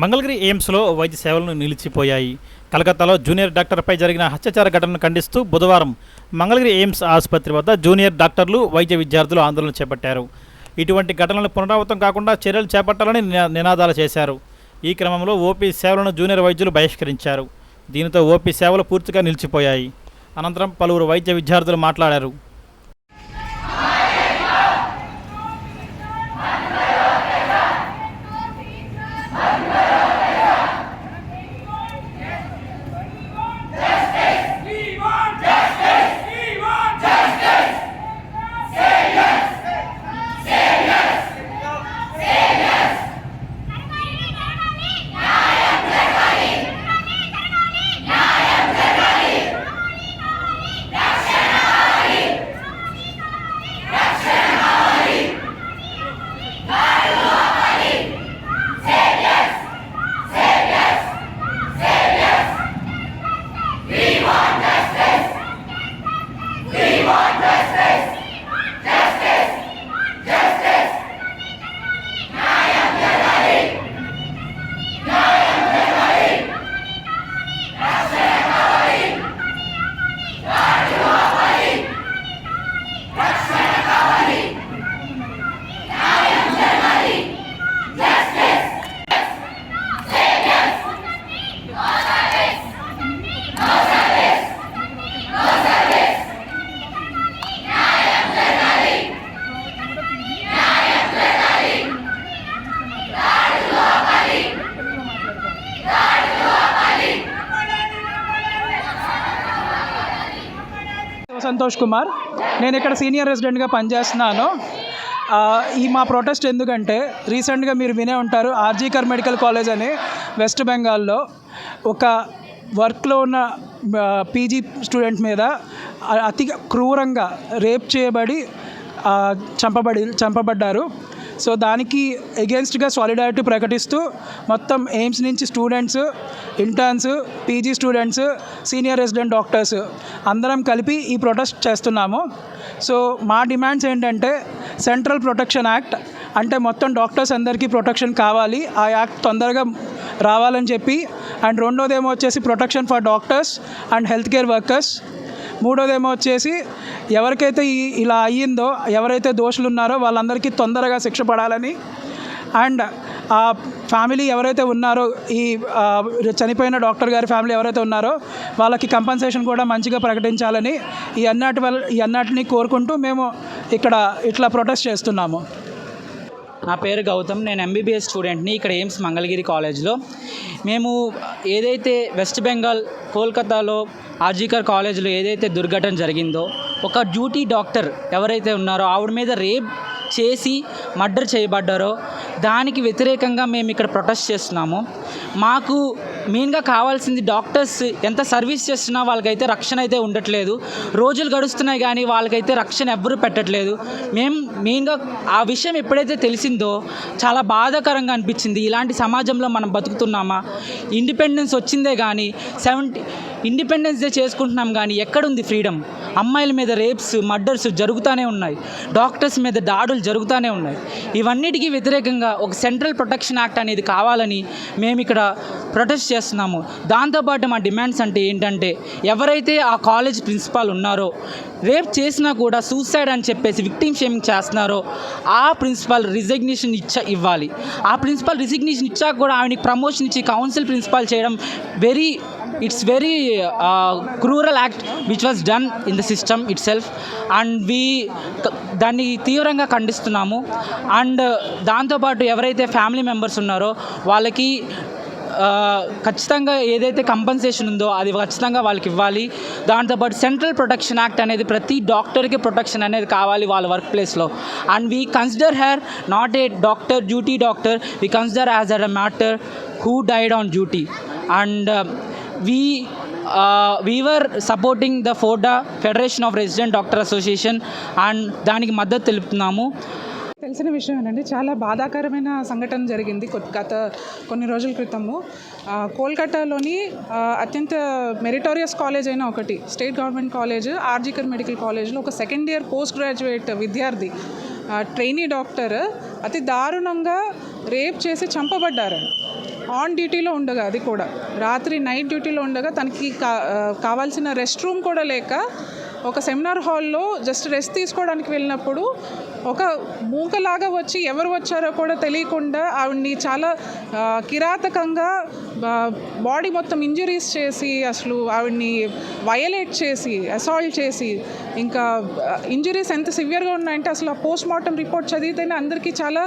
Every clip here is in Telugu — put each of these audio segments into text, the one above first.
మంగళగిరి ఎయిమ్స్లో వైద్య సేవలను నిలిచిపోయాయి. కలకత్తాలో జూనియర్ డాక్టర్పై జరిగిన హత్యాచార ఘటనను ఖండిస్తూ బుధవారం మంగళగిరి ఎయిమ్స్ ఆసుపత్రి వద్ద జూనియర్ డాక్టర్లు వైద్య విద్యార్థులు ఆందోళన చేపట్టారు. ఇటువంటి ఘటనలు పునరావృతం కాకుండా చర్యలు చేపట్టాలని నినాదాలు చేశారు. ఈ క్రమంలో ఓపీ సేవలను జూనియర్ వైద్యులు బహిష్కరించారు. దీనితో ఓపీ సేవలు పూర్తిగా నిలిచిపోయాయి. అనంతరం పలువురు వైద్య విద్యార్థులు మాట్లాడారు. సంతోష్ కుమార్. నేను ఇక్కడ సీనియర్ రెసిడెంట్గా పనిచేస్తున్నాను. ఈ మా ప్రొటెస్ట్ ఎందుకంటే రీసెంట్గా మీరు వినే ఉంటారు ఆర్జీకర్ మెడికల్ కాలేజ్ అని వెస్ట్ బెంగాల్లో ఒక వర్క్లో ఉన్న పీజీ స్టూడెంట్ మీద అతి క్రూరంగా రేప్ చేయబడి చంపబడి చంపబడ్డారు. సో దానికి ఎగెన్స్ట్గా సాలిడారిటీ ప్రకటిస్తూ మొత్తం ఎయిమ్స్ నుంచి students interns PG students senior resident doctors అందరం కలిపి ఈ ప్రొటెస్ట్ చేస్తున్నాము. సో మా డిమాండ్స్ ఏంటంటే సెంట్రల్ ప్రొటెక్షన్ యాక్ట్ అంటే మొత్తం డాక్టర్స్ అందరికీ ప్రొటెక్షన్ కావాలి. ఆ యాక్ట్ తొందరగా రావాలని చెప్పి అండ్ రెండోదేమో వచ్చేసి protection for doctors and health care workers మూడోదేమో వచ్చేసి ఎవరికైతే ఇలా అయ్యిందో ఎవరైతే దోషులు ఉన్నారో వాళ్ళందరికీ తొందరగా శిక్ష పడాలని. అండ్ ఆ ఫ్యామిలీ ఎవరైతే ఉన్నారో ఈ చనిపోయిన డాక్టర్ గారి ఫ్యామిలీ ఎవరైతే ఉన్నారో వాళ్ళకి కంపన్సేషన్ కూడా మంచిగా ప్రకటించాలని ఈ అన్నిటి వల్ల ఈ అన్నిటిని కోరుకుంటూ మేము ఇక్కడ ఇట్లా ప్రొటెస్ట్ చేస్తున్నాము. నా పేరు గౌతమ్ నేను ఎంబీబీఎస్ స్టూడెంట్ని ఇక్కడ ఎయిమ్స్ మంగళగిరి కాలేజ్లో. మేము ఏదైతే వెస్ట్ బెంగాల్ కోల్కతాలో ఆర్జీకర్ కాలేజ్లో ఏదైతే దుర్ఘటన జరిగిందో ఒక డ్యూటీ డాక్టర్ ఎవరైతే ఉన్నారో ఆవిడ మీద రేప్ చేసి మర్డర్ చేయబడ్డారో దానికి వ్యతిరేకంగా మేము ఇక్కడ ప్రొటెస్ట్ చేస్తున్నాము. మాకు మెయిన్గా కావాల్సింది డాక్టర్స్ ఎంత సర్వీస్ చేస్తున్నా వాళ్ళకైతే రక్షణ అయితే ఉండట్లేదు. రోజులు గడుస్తున్నాయి కానీ వాళ్ళకైతే రక్షణ ఎవ్వరూ పెట్టట్లేదు. మేము మెయిన్గా ఆ విషయం ఎప్పుడైతే తెలిసిందో చాలా బాధాకరంగా అనిపించింది. ఇలాంటి సమాజంలో మనం బతుకుతున్నామా? ఇండిపెండెన్స్ వచ్చిందే కానీ సెవెంటీ ఇండిపెండెన్స్ డే చేసుకుంటున్నాం కానీ ఎక్కడుంది ఫ్రీడమ్? అమ్మాయిల మీద రేప్స్ మర్డర్స్ జరుగుతూనే ఉన్నాయి. డాక్టర్స్ మీద దాడులు జరుగుతూనే ఉన్నాయి. ఇవన్నిటికీ వ్యతిరేకంగా ఒక సెంట్రల్ ప్రొటెక్షన్ యాక్ట్ అనేది కావాలని మేము ఇక్కడ ప్రొటెస్ట్ చేస్తున్నాము. దాంతోపాటు మా డిమాండ్స్ అంటే ఏంటంటే ఎవరైతే ఆ కాలేజ్ ప్రిన్సిపాల్ ఉన్నారో రేప్ చేసినా కూడా సూసైడ్ అని చెప్పేసి విక్టిమ్ షేమింగ్ చేస్తున్నారో ఆ ప్రిన్సిపాల్ రిజిగ్నేషన్ ఇచ్చ ఇవ్వాలి. ఆ ప్రిన్సిపాల్ రిజిగ్నేషన్ ఇచ్చాక కూడా ఆయనకి ప్రమోషన్ ఇచ్చి కౌన్సిల్ ప్రిన్సిపాల్ చేయడం very it's very cruel act which was done in the system itself and we దాన్ని తీవ్రంగా ఖండిస్తున్నాము. అండ్ uh, దాంతోపాటు ఎవరైతే ఫ్యామిలీ మెంబర్స్ ఉన్నారో వాళ్ళకి uh, ఖచ్చితంగా ఏదైతే కంపన్సేషన్ ఉందో అది ఖచ్చితంగా వాళ్ళకి ఇవ్వాలి. దాంతోపాటు సెంట్రల్ ప్రొటెక్షన్ యాక్ట్ అనేది ప్రతి డాక్టర్కి ప్రొటెక్షన్ అనేది కావాలి వాళ్ళ వర్క్ ప్లేస్లో and we consider her not a doctor duty doctor we consider as a martyr who died on duty and we we are supporting the FORDA federation of resident doctor association and దానికి మద్దతు తెలుపుతున్నాము. తెలిసిన విషయం ఏంటంటే చాలా బాధాకరమైన సంఘటన జరిగింది గత కొన్ని రోజుల క్రితము. కోల్కతాలోని అత్యంత మెరిటోరియస్ కాలేజ్ అయిన ఒకటి state government college RG Kar medical కాలేజ్లో ఒక సెకండ్ ఇయర్ పోస్ట్ గ్రాడ్యుయేట్ విద్యార్థి ట్రైనీ డాక్టర్ అతి దారుణంగా రేప్ చేసి చంపబడ్డారు ఆన్ డ్యూటీలో ఉండగా అది కూడా. రాత్రి నైట్ డ్యూటీలో ఉండగా తనకి కా కావాల్సిన రెస్ట్ రూమ్ కూడా లేక ఒక సెమినార్ హాల్లో జస్ట్ రెస్ట్ తీసుకోవడానికి వెళ్ళినప్పుడు ఒక మూకలాగా వచ్చి ఎవరు వచ్చారో కూడా తెలియకుండా ఆవిడ్ని చాలా కిరాతకంగా బాడీ మొత్తం ఇంజరీస్ చేసి అసలు ఆవిడ్ని వయలేట్ చేసి అసాల్ట్ చేసి ఇంకా ఇంజరీస్ ఎంత సివియర్గా ఉన్నాయంటే అసలు ఆ పోస్ట్ మార్టం రిపోర్ట్ చదివితేనే అందరికీ చాలా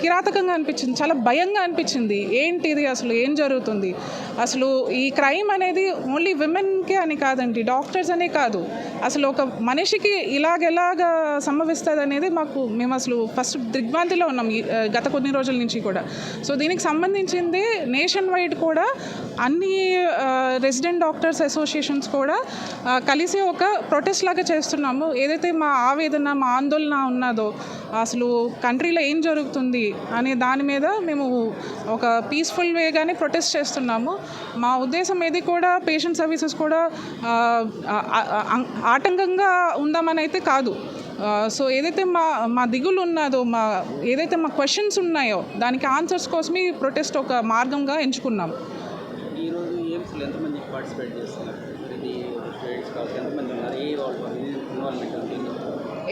కిరాతకంగా అనిపించింది చాలా భయంగా అనిపించింది. ఏంటిది అసలు ఏం జరుగుతుంది? అసలు ఈ క్రైమ్ అనేది ఓన్లీ విమెన్కే అని కాదండి డాక్టర్స్ అనే కాదు. అసలు ఒక మనిషికి ఇలాగెలాగా సంభవిస్తుంది అనేది మాకు మేము అసలు ఫస్ట్ దిగ్భ్రాంతిలో ఉన్నాం గత కొన్ని రోజుల నుంచి కూడా. సో దీనికి సంబంధించింది నేషన్ వైడ్ కూడా అన్ని రెసిడెంట్ డాక్టర్స్ అసోసియేషన్స్ కూడా కలిసి ఒక ప్రొటెస్ట్ లాగా చేస్తున్నాము. ఏదైతే మా ఆవేదన మా ఆందోళన ఉన్నదో అసలు కంట్రీలో ఏం జరుగుతుంది అనే దాని మీద మేము ఒక పీస్ఫుల్ వేగానే ప్రొటెస్ట్ చేస్తున్నాము. మా ఉద్దేశం ఏది కూడా పేషెంట్ సర్వీసెస్ కూడా ఆటంకంగా ఉందామని అయితే కాదు. సో ఏదైతే మా మా దిగులు ఉన్నదో మా ఏదైతే మా క్వశ్చన్స్ ఉన్నాయో దానికి ఆన్సర్స్ కోసమే ప్రొటెస్ట్ ఒక మార్గంగా ఎంచుకున్నాం. ఈరోజు ఎంతమంది పార్టిసిపేట్ చేస్తున్నారు ఇది స్టూడెంట్స్ కావచ్చు ఎంతమంది ఉన్నారు ఏ ఇన్వాల్వ్మెంట్ ఉంది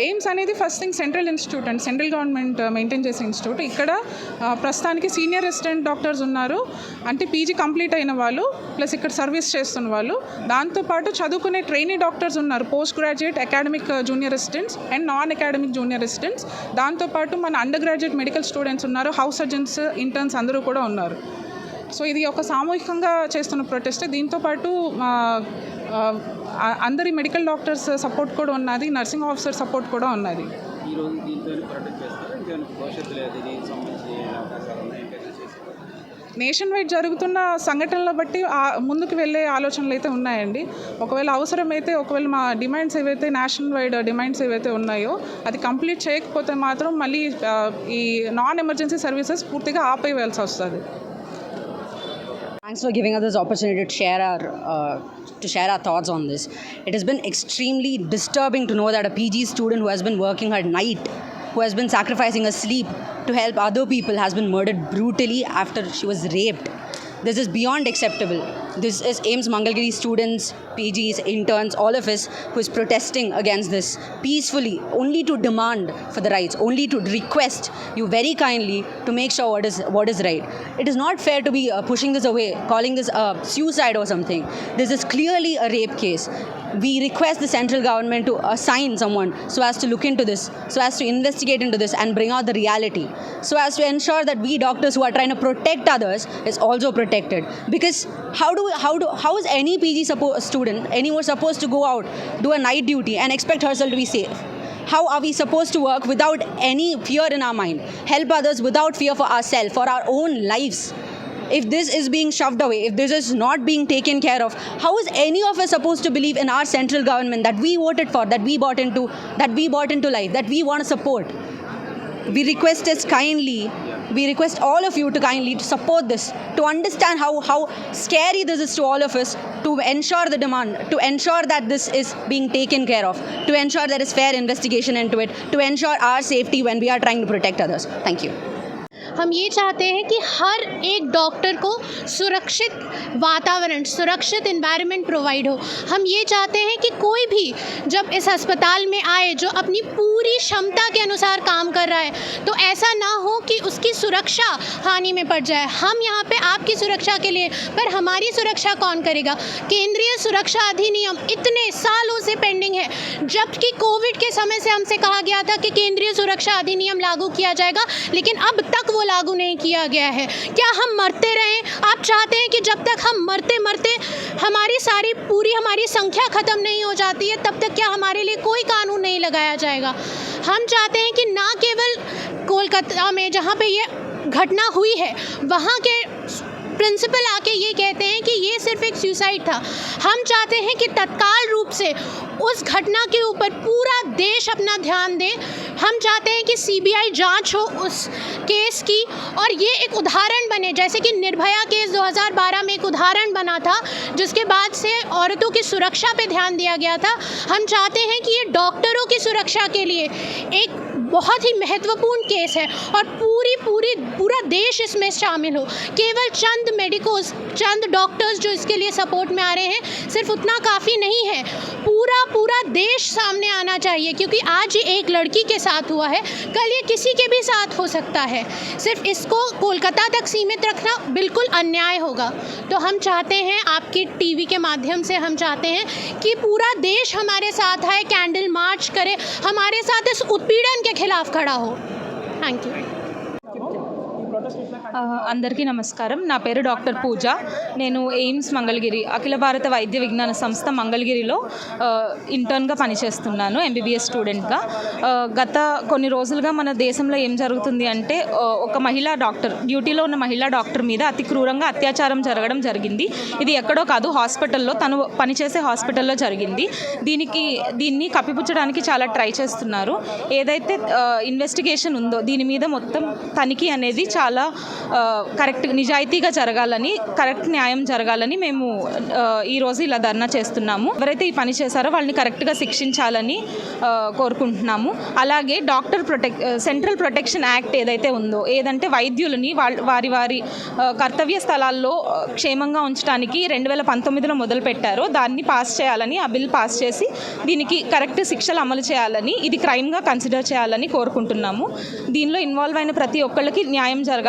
ఎయిమ్స్ అనేది first thing central institute and central government maintain చేసే ఇన్స్టిట్యూట్ ఇక్కడ uh, ప్రస్తుతానికి సీనియర్ రెసిడెంట్ డాక్టర్స్ ఉన్నారు. అంటే పీజీ కంప్లీట్ అయిన వాళ్ళు ప్లస్ ఇక్కడ సర్వీస్ చేస్తున్న వాళ్ళు. దాంతోపాటు చదువుకునే ట్రైనీ డాక్టర్స్ ఉన్నారు. Post graduate academic junior residents and non academic junior residents దాంతోపాటు మన అండర్ గ్రాడ్యుయేట్ మెడికల్ స్టూడెంట్స్ ఉన్నారు. హౌస్ సర్జన్స్ ఇంటర్న్స్ అందరూ కూడా ఉన్నారు. సో ఇది ఒక సామూహికంగా చేస్తున్న ప్రొటెస్ట్ దీంతోపాటు uh, అందరి మెడికల్ డాక్టర్స్ సపోర్ట్ కూడా ఉన్నది నర్సింగ్ ఆఫీసర్ సపోర్ట్ కూడా ఉన్నది. నేషన్ వైడ్ జరుగుతున్న సంఘటనల బట్టి ముందుకు వెళ్ళే ఆలోచనలు అయితే ఉన్నాయండి. ఒకవేళ అవసరమైతే ఒకవేళ మా డిమాండ్స్ ఏవైతే నేషనల్ వైడ్ డిమాండ్స్ ఏవైతే ఉన్నాయో అది కంప్లీట్ చేయకపోతే మాత్రం మళ్ళీ ఈ నాన్ ఎమర్జెన్సీ సర్వీసెస్ పూర్తిగా ఆపేయాల్సి వస్తుంది. Thanks for giving us this opportunity to share our uh, to share our thoughts on this. It has been extremely disturbing to know that a PG student who has been working at night, who has been sacrificing her sleep to help other people, has been murdered brutally after she was raped. This is beyond acceptable. This is AIMS Mangalgiri students, PGs, interns, all of us who is protesting against this peacefully, only to demand for the rights, only to request you very kindly to make sure what is what is right. It is not fair to be uh, pushing this away, calling this a suicide or something. This is clearly a rape case. We request the central government to assign someone so as to look into this, so as to investigate into this and bring out the reality, so as to ensure that we doctors who are trying to protect others is also protected. Because how do how do how is any PG suppo- student anymore supposed to go out do a night duty and expect herself to be safe? How are we supposed to work without any fear in our mind? Help others without fear for ourselves, for our own lives? If this is being shoved away, if this is not being taken care of, how is any of us supposed to believe in our central government that we voted for, that we bought into, that we bought into life, that we want to support? we request us kindly we request all of you to kindly support this to understand how how scary this is to all of us to ensure the demand to ensure that this is being taken care of to ensure there is fair investigation into it to ensure our safety when we are trying to protect others. Thank you हम ये चाहते हैं कि हर एक डॉक्टर को सुरक्षित वातावरण, सुरक्षित इन्वायरमेंट प्रोवाइड हो। हम ये चाहते हैं कि कोई भी जब इस अस्पताल में आए, जो अपनी पूरी क्षमता के अनुसार काम कर रहा है तो ऐसा ना हो कि उसकी सुरक्षा हानि में पड़ जाए। हम यहाँ पे आपकी सुरक्षा के लिए, पर हमारी सुरक्षा कौन करेगा? केंद्रीय सुरक्षा अधिनियम इतने सालों से पेंडिंग है, जबकि कोविड के समय से हमसे कहा गया था कि केंद्रीय सुरक्षा अधिनियम लागू किया जाएगा, लेकिन अब तक वो लागू नहीं किया गया है। क्या हम मरते रहें? आप चाहते हैं कि जब तक हम मरते मरते हमारी सारी, पूरी हमारी संख्या ख़त्म नहीं हो जाती है, तब तक क्या हमारे लिए कोई कानून नहीं लगाया जाएगा? हम चाहते हैं कि ना केवल कोलकाता में जहाँ पे ये घटना हुई है, वहाँ के प्रिंसिपल आके ये कहते हैं कि ये सिर्फ़ एक सुसाइड था। हम चाहते हैं कि तत्काल रूप से उस घटना के ऊपर पूरा देश अपना ध्यान दे। हम चाहते हैं कि सीबीआई जाँच हो उस केस की और ये एक उदाहरण बने। जैसे कि निर्भया केस 2012 में एक उदाहरण बना था, जिसके बाद से औरतों की सुरक्षा पे ध्यान दिया गया था। हम चाहते हैं कि ये डॉक्टरों की सुरक्षा के लिए एक बहुत ही महत्वपूर्ण केस है और पूरी पूरी, पूरा देश इसमें शामिल हो। केवल चंद मेडिकोज चंद डॉक्टर्स जो इसके लिए सपोर्ट में आ रहे हैं, सिर्फ़ उतना काफ़ी नहीं है। पूरा पूरा देश सामने आना चाहिए, क्योंकि आज ये एक लड़की के साथ हुआ है, कल ये किसी के भी साथ हो सकता है। सिर्फ़ इसको कोलकाता तक सीमित रखना बिल्कुल अन्याय होगा। तो हम चाहते हैं, आपकी टीवी के माध्यम से हम चाहते हैं कि पूरा देश हमारे साथ आए, कैंडल मार्च करे, हमारे साथ इस उत्पीड़न के खिलाफ खड़ा हो। Thank you. అందరికీ నమస్కారం. నా పేరు డాక్టర్ పూజ. నేను ఎయిమ్స్ మంగళగిరి అఖిల భారత వైద్య విజ్ఞాన సంస్థ మంగళగిరిలో ఇంటర్న్గా పనిచేస్తున్నాను ఎంబీబీఎస్ స్టూడెంట్గా గత కొన్ని రోజులుగా మన దేశంలో ఏం జరుగుతుంది అంటే ఒక మహిళా డాక్టర్ డ్యూటీలో ఉన్న మహిళా డాక్టర్ మీద అతి క్రూరంగా అత్యాచారం జరగడం జరిగింది. ఇది ఎక్కడో కాదు హాస్పిటల్లో తను పనిచేసే హాస్పిటల్లో జరిగింది. దీనికి దీన్ని కప్పిపుచ్చడానికి చాలా ట్రై చేస్తున్నారు. ఏదైతే ఇన్వెస్టిగేషన్ ఉందో దీని మీద మొత్తం తనిఖీ అనేది చాలా చాలా కరెక్ట్ నిజాయితీగా జరగాలని కరెక్ట్ న్యాయం జరగాలని మేము ఈరోజు ఇలా ధర్నా చేస్తున్నాము. ఎవరైతే ఈ పని చేశారో వాళ్ళని కరెక్ట్గా శిక్షించాలని కోరుకుంటున్నాము. అలాగే doctor protect central protection act ఏదైతే ఉందో ఏదంటే వైద్యులని వాళ్ళ వారి వారి కర్తవ్య స్థలాల్లో క్షేమంగా ఉంచడానికి రెండు వేల పంతొమ్మిదిలో మొదలుపెట్టారో దాన్ని పాస్ చేయాలని ఆ బిల్ పాస్ చేసి దీనికి కరెక్ట్ శిక్షలు అమలు చేయాలని ఇది క్రైమ్గా కన్సిడర్ చేయాలని కోరుకుంటున్నాము. దీనిలో ఇన్వాల్వ్ అయిన ప్రతి ఒక్కళ్ళకి న్యాయం జరగాలి.